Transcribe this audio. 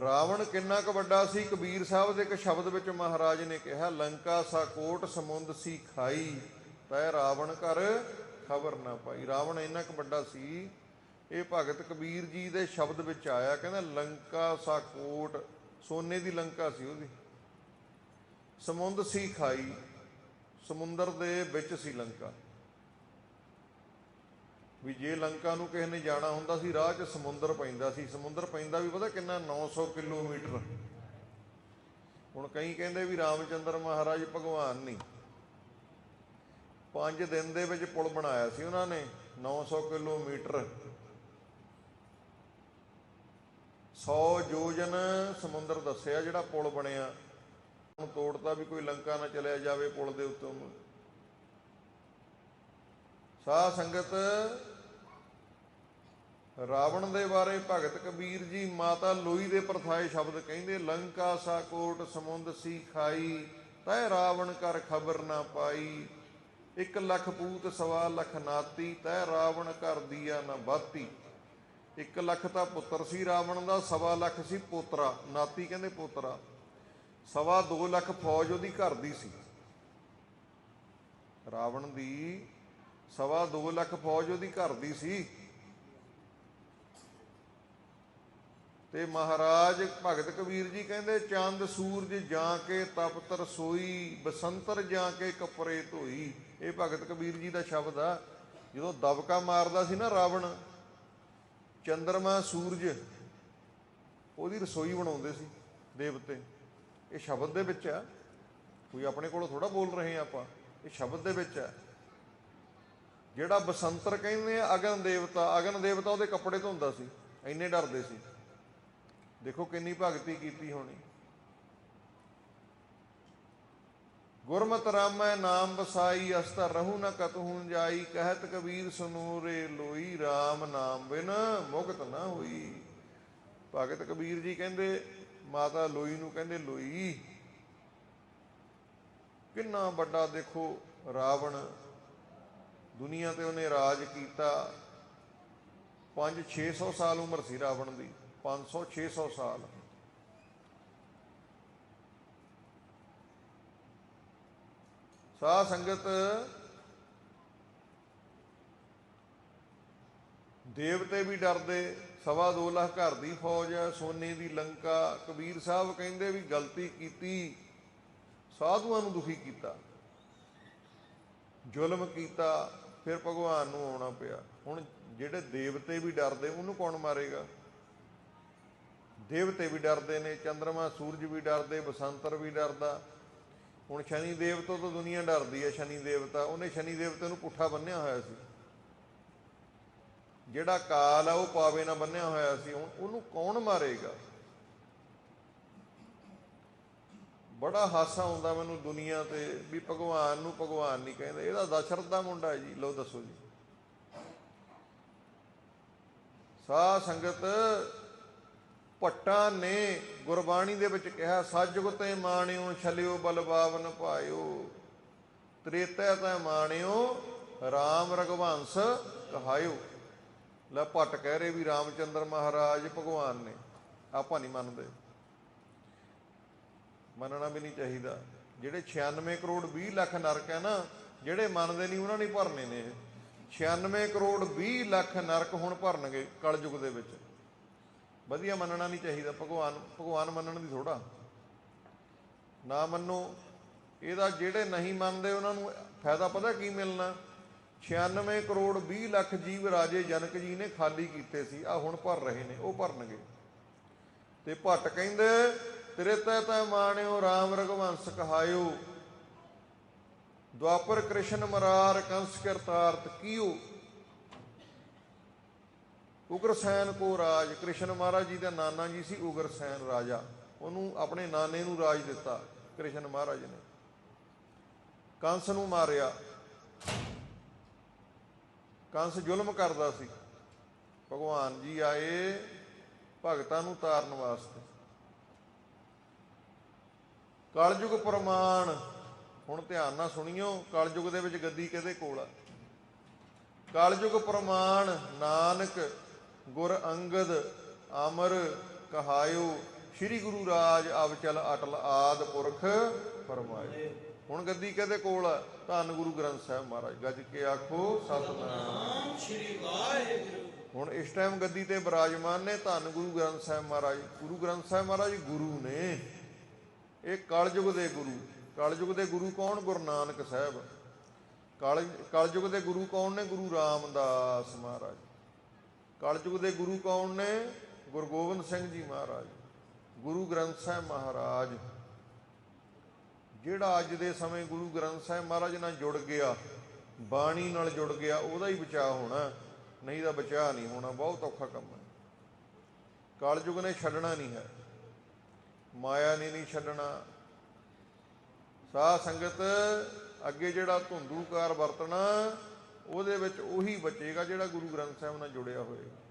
ਰਾਵਣ ਕਿੰਨਾ ਕੁ ਵੱਡਾ ਸੀ? ਕਬੀਰ ਸਾਹਿਬ ਦੇ ਇੱਕ ਸ਼ਬਦ ਵਿੱਚ ਮਹਾਰਾਜ ਨੇ ਕਿਹਾ, ਲੰਕਾ ਸਾ ਕੋਟ ਸਮੁੰਦ ਸੀ ਖਾਈ ਤੈ ਰਾਵਣ ਕਰ ਖਬਰ ਨਾ ਪਾਈ। ਰਾਵਣ ਇੰਨਾ ਕੁ ਵੱਡਾ ਸੀ, ਇਹ ਭਗਤ ਕਬੀਰ ਜੀ ਦੇ ਸ਼ਬਦ ਵਿੱਚ ਆਇਆ, ਕਹਿੰਦਾ, ਲੰਕਾ ਸਾ ਕੋਟ, ਸੋਨੇ ਦੀ ਲੰਕਾ ਸੀ ਉਹਦੀ। ਸਮੁੰਦ ਸੀ ਖਾਈ, ਸਮੁੰਦਰ ਦੇ ਵਿੱਚ ਸੀ ਲੰਕਾ। ਵੀ ਜੇ ਲੰਕਾ ਨੂੰ ਕਿਸੇ ਨੇ ਜਾਣਾ ਹੁੰਦਾ ਸੀ, ਰਾਹ 'ਚ ਸਮੁੰਦਰ ਪੈਂਦਾ ਸੀ। ਸਮੁੰਦਰ ਪੈਂਦਾ ਵੀ ਪਤਾ ਕਿੰਨਾ? 900 ਕਿਲੋਮੀਟਰ। ਹੁਣ ਕਈ ਕਹਿੰਦੇ ਵੀ ਰਾਮਚੰਦਰ ਮਹਾਰਾਜ ਭਗਵਾਨ ਨਹੀਂ। ਪੰਜ ਦਿਨ ਦੇ ਵਿੱਚ ਪੁਲ ਬਣਾਇਆ ਸੀ ਉਹਨਾਂ ਨੇ 900 ਕਿਲੋਮੀਟਰ। 100 ਯੋਜਨ ਸਮੁੰਦਰ ਦੱਸਿਆ ਜਿਹੜਾ ਪੁਲ ਬਣਿਆ। ਹੁਣ ਤੋੜਤਾ ਵੀ ਕੋਈ ਲੰਕਾ ਨਾ ਚਲਿਆ ਜਾਵੇ ਪੁਲ ਦੇ ਉੱਤੋਂ। ਸਾਹ ਸੰਗਤ ਰਾਵਣ ਦੇ ਬਾਰੇ ਭਗਤ ਕਬੀਰ ਜੀ ਮਾਤਾ ਲੋਈ ਦੇ ਪ੍ਰਥਾਏ ਸ਼ਬਦ ਕਹਿੰਦੇ, ਲੰਕਾ ਸਾ ਕੋਟ ਸਮੁੰਦ ਸੀ ਖਾਈ, ਤੈ ਰਾਵਣ ਕਰ ਖਬਰ ਨਾ ਪਾਈ। ਇੱਕ ਲੱਖ ਪੂਤ ਸਵਾ ਲੱਖ ਨਾਤੀ, ਤੈ ਰਾਵਣ ਕਰ ਦੀਆ ਨਾ ਬਾਤੀ। ਇੱਕ ਲੱਖ ਤਾਂ ਪੁੱਤਰ ਸੀ ਰਾਵਣ ਦਾ, ਸਵਾ ਲੱਖ ਸੀ ਪੋਤਰਾ, ਨਾਤੀ ਕਹਿੰਦੇ ਪੋਤਰਾ। ਸਵਾ 2 ਲੱਖ ਫੌਜ ਉਹਦੀ ਘਰ ਦੀ ਸੀ। ਰਾਵਣ ਦੀ ਸਵਾ 2 ਲੱਖ ਫੌਜ ਉਹਦੀ ਘਰ ਦੀ ਸੀ। ਤੇ ਮਹਾਰਾਜ ਭਗਤ ਕਬੀਰ ਜੀ ਕਹਿੰਦੇ, ਚੰਦ ਸੂਰਜ ਜਾਂ ਕੇ ਤਪਤ ਰਸੋਈ ਬਸੰਤਰ ਜਾ ਕੇ ਕੱਪੜੇ ਧੋਈ। ਇਹ ਭਗਤ ਕਬੀਰ ਜੀ ਦਾ ਸ਼ਬਦ ਆ। ਜਦੋਂ ਦਬਕਾ ਮਾਰਦਾ ਸੀ ਨਾ ਰਾਵਣ, ਚੰਦਰਮਾ ਸੂਰਜ, ਉਹਦੀ ਰਸੋਈ ਬਣਾਉਂਦੇ ਸੀ ਦੇਵਤੇ। ਇਹ ਸ਼ਬਦ ਦੇ ਵਿੱਚ ਆ। ਕੋਈ ਆਪਣੇ ਕੋਲੋਂ ਥੋੜਾ ਬੋਲ ਰਹੇ ਆ ਆਪਾਂ। ਇਹ ਸ਼ਬਦ ਦੇ ਵਿੱਚ ਆ। ਜਿਹੜਾ ਬਸੰਤਰ ਕਹਿੰਦੇ ਆ, ਅਗਨ ਦੇਵਤਾ ਅਗਨ ਦੇਵਤਾ ਉਹਦੇ ਕੱਪੜੇ ਧੋਂਦਾ ਸੀ। ਇੰਨੇ ਡਰਦੇ ਸੀ। ਦੇਖੋ ਕਿੰਨੀ ਭਗਤੀ ਕੀਤੀ ਹੋਣੀ। ਗੁਰਮਤਿ ਰਾਮੈ ਨਾਮ ਵਸਾਈ ਅਸਤਰ ਰਹੂ ਨ ਕਤਹੂ ਜਾਈ, ਕਹਿਤ ਕਬੀਰ ਸੁਨੂਰੇ ਲੋਈ RAM ਨਾਮ ਬਿਨ ਮੁਕਤ ਨਾ ਹੋਈ। ਭਗਤ ਕਬੀਰ ਜੀ ਕਹਿੰਦੇ, ਮਾਤਾ ਲੋਈ ਨੂੰ ਕਹਿੰਦੇ, ਲੋਈ, ਕਿੰਨਾ ਵੱਡਾ ਦੇਖੋ ਰਾਵਣ, ਦੁਨੀਆ ਤੇ ਉਹਨੇ ਰਾਜ ਕੀਤਾ। 5 600 ਸਾਲ ਉਮਰ ਸੀ ਰਾਵਣ ਦੀ। 500 600 ਸਾਲ। ਸਾਧ ਸੰਗਤ, ਦੇਵਤੇ ਵੀ ਡਰਦੇ, ਸਵਾ 2 ਲੱਖ ਘਰ ਦੀ ਫੌਜ ਹੈ, ਸੋਨੇ ਦੀ ਲੰਕਾ। ਕਬੀਰ ਸਾਹਿਬ ਕਹਿੰਦੇ ਵੀ ਗਲਤੀ ਕੀਤੀ, ਸਾਧੂਆਂ ਨੂੰ ਦੁਖੀ ਕੀਤਾ। ਜ਼ੁਲਮ ਕੀਤਾ, ਫਿਰ ਭਗਵਾਨ ਨੂੰ ਆਉਣਾ ਪਿਆ। ਹੁਣ ਜਿਹੜੇ ਦੇਵਤੇ ਵੀ ਡਰਦੇ, ਉਹਨੂੰ ਕੌਣ ਮਾਰੇਗਾ? ਦੇਵਤੇ ਵੀ ਡਰਦੇ ਨੇ ਚੰ드ਰਮਾ ਸੂਰਜ ਵੀ ਡਰਦੇ, ਬਸੰਤਰ ਵੀ ਡਰਦਾ। ਹੁਣ ਸ਼ਨੀ ਦੇਵਤਾ ਤੋਂ ਦੁਨੀਆ ਡਰਦੀ ਹੈ, ਸ਼ਨੀ ਦੇਵਤਾ। ਉਹਨੇ ਸ਼ਨੀ ਦੇਵਤੇ ਨੂੰ ਪੁੱਠਾ ਬੰਨਿਆ ਹੋਇਆ ਸੀ। ਜਿਹੜਾ ਕਾਲ ਆ, ਉਹ ਪਾਵੇ ਨਾਲ ਬੰਨਿਆ ਹੋਇਆ ਸੀ। ਹੁਣ ਉਹਨੂੰ ਕੌਣ ਮਾਰੇਗਾ? ਬੜਾ ਹਾਸਾ ਆਉਂਦਾ ਮੈਨੂੰ ਦੁਨੀਆ ਤੇ, ਵੀ ਭਗਵਾਨ ਨੂੰ ਭਗਵਾਨ ਨਹੀਂ ਕਹਿੰਦੇ। ਇਹਦਾ ਦਸ਼ਰਥ ਦਾ ਮੁੰਡਾ ਹੈ ਜੀ ਲੋ ਦੱਸੋ ਜੀ। ਸਾ ਸੰਗਤ ਭੱਟਾ ਨੇ ਗੁਰਬਾਣੀ ਦੇ ਵਿੱਚ ਕਿਹਾ ਸੱਜੁਗ ਤੇ ਮਾਣਿਓ, ਛਲਿਓ ਬਲਬਾਵਨ ਭਾਇਓ। ਤ੍ਰੇਤੈ ਤੈ ਮਾਣਿਓ RAM ਰਗਵੰਸ ਕਹਾਇਓ। ਲੈ ਭੱਟ ਕਹਿ ਰਹੇ ਵੀ ਰਾਮਚੰਦਰ ਮਹਾਰਾਜ ਭਗਵਾਨ ਨੇ। ਆਪਾਂ ਨਹੀਂ ਮੰਨਦੇ। ਮੰਨਣਾ ਵੀ ਨਹੀਂ ਚਾਹੀਦਾ। ਜਿਹੜੇ 96 ਕਰੋੜ 20 ਲੱਖ ਨਰਕ ਹੈ ਨਾ, ਜਿਹੜੇ ਮੰਨਦੇ ਨਹੀਂ ਉਹਨਾਂ ਨੇ ਭਰਨੇ ਨੇ ਇਹ। 96 ਕਰੋੜ 20 ਲੱਖ ਨਰਕ ਹੁਣ ਭਰਨਗੇ ਕਲਯੁਗ ਦੇ ਵਿੱਚ। ਵਧੀਆ ਮੰਨਣਾ ਨਹੀਂ ਚਾਹੀਦਾ, ਭਗਵਾਨ ਭਗਵਾਨ ਮੰਨਣ ਦੀ ਥੋੜਾ ਨਾ ਮੰਨੋ, ਇਹਦਾ ਜਿਹੜੇ ਨਹੀਂ ਮੰਨਦੇ ਉਹਨਾਂ ਨੂੰ ਫਾਇਦਾ ਪਤਾ ਕੀ ਮਿਲਣਾ? 96 ਕਰੋੜ 20 ਲੱਖ ਜੀਵ ਰਾਜੇ ਜਨਕ ਜੀ ਨੇ ਖਾਲੀ ਕੀਤੇ ਸੀ ਆ ਹੁਣ ਭਰ ਰਹੇ ਨੇ, ਉਹ ਭਰਨਗੇ। ਤੇ ਭੱਟ ਕਹਿੰਦੇ, ਤੇਰੇ ਤੈ ਤੈ ਮਾਣਿਓ RAM ਰਗਵੰਸ ਕਹਾਇਓ। ਦੁਆਪਰ ਕ੍ਰਿਸ਼ਨ ਮਰਾਰ ਕੰਸ ਕਰਤਾਰਤ ਕੀਓ। ਉਗਰਸੈਨ ਕੋ ਰਾਜ, ਕ੍ਰਿਸ਼ਨ ਮਹਾਰਾਜ ਜੀ ਦਾ ਨਾਨਾ ਜੀ ਸੀ ਉਗਰਸੈਨ ਰਾਜਾ। ਉਹਨੂੰ ਆਪਣੇ ਨਾਨੇ ਨੂੰ ਰਾਜ ਦਿੱਤਾ ਕ੍ਰਿਸ਼ਨ ਮਹਾਰਾਜ ਨੇ। ਕੰਸ ਨੂੰ ਮਾਰਿਆ। ਕੰਸ ਜ਼ੁਲਮ ਕਰਦਾ ਸੀ। ਭਗਵਾਨ ਜੀ ਆਏ ਭਗਤਾਂ ਨੂੰ ਤਾਰਨ ਵਾਸਤੇ। ਕਲਯੁਗ ਪ੍ਰਮਾਣ। ਹੁਣ ਧਿਆਨ ਨਾਲ ਸੁਣਿਓ, ਕਲਯੁਗ ਦੇ ਵਿੱਚ ਗੱਦੀ ਕਿਹਦੇ ਕੋਲ ਆ? ਕਲਯੁਗ ਪ੍ਰਮਾਣ, ਨਾਨਕ ਗੁਰ ਅੰਗਦ ਅਮਰ ਕਹਾਇਓ, ਸ੍ਰੀ ਗੁਰੂ ਰਾਜ ਅਵਚਲ ਅਟਲ ਆਦ ਪੁਰਖ ਫਰਮਾਏ ਹੁਣ ਗੱਦੀ ਕਿਹਦੇ ਕੋਲ ਆ? ਧੰਨ ਗੁਰੂ ਗ੍ਰੰਥ ਸਾਹਿਬ ਮਹਾਰਾਜ, ਗੱਜ ਕੇ ਆਖੋ, ਸਤਨਾਮ। ਸ੍ਰੀ ਵਾਹਿਗੁਰੂ ਹੁਣ ਇਸ ਟਾਈਮ ਗੱਦੀ ਤੇ ਬਿਰਾਜਮਾਨ ਨੇ ਧੰਨ ਗੁਰੂ ਗ੍ਰੰਥ ਸਾਹਿਬ ਮਹਾਰਾਜ। ਗੁਰੂ ਗ੍ਰੰਥ ਸਾਹਿਬ ਮਹਾਰਾਜ ਗੁਰੂ ਨੇ। ਇਹ ਕਲਯੁਗ ਦੇ ਗੁਰੂ। ਕਲਯੁਗ ਦੇ ਗੁਰੂ ਕੌਣ? ਗੁਰੂ ਨਾਨਕ ਸਾਹਿਬ। ਕਲ, ਕਲਯੁਗ ਦੇ ਗੁਰੂ ਕੌਣ ਨੇ? ਗੁਰੂ ਰਾਮਦਾਸ ਮਹਾਰਾਜ। ਕਲਯੁਗ ਦੇ ਗੁਰੂ ਕੌਣ ਨੇ? ਗੁਰੂ ਗੋਬਿੰਦ ਸਿੰਘ ਜੀ ਮਹਾਰਾਜ। ਗੁਰੂ ਗ੍ਰੰਥ ਸਾਹਿਬ ਮਹਾਰਾਜ। ਜਿਹੜਾ ਅੱਜ ਦੇ ਸਮੇਂ ਗੁਰੂ ਗ੍ਰੰਥ ਸਾਹਿਬ ਮਹਾਰਾਜ ਨਾਲ ਜੁੜ ਗਿਆ, ਬਾਣੀ ਨਾਲ ਜੁੜ ਗਿਆ, ਉਹਦਾ ਹੀ ਬਚਾਅ ਹੋਣਾ, ਨਹੀਂ ਤਾਂ ਬਚਾਅ ਨਹੀਂ ਹੋਣਾ, ਬਹੁਤ ਔਖਾ ਕੰਮ ਹੈ। ਕਲਯੁਗ ਨੇ ਛੱਡਣਾ ਨਹੀਂ ਹੈ। ਮਾਇਆ ਨੇ ਨਹੀਂ ਛੱਡਣਾ। ਸਾਧ ਸੰਗਤ, ਅੱਗੇ ਜਿਹੜਾ ਧੁੰਦੂਕਾਰ ਵਰਤਣਾ ਉਹਦੇ ਵਿੱਚ ਉਹੀ ਬਚੇਗਾ ਜਿਹੜਾ ਗੁਰੂ ਗ੍ਰੰਥ ਸਾਹਿਬ ਨਾਲ ਜੁੜਿਆ ਹੋਏਗਾ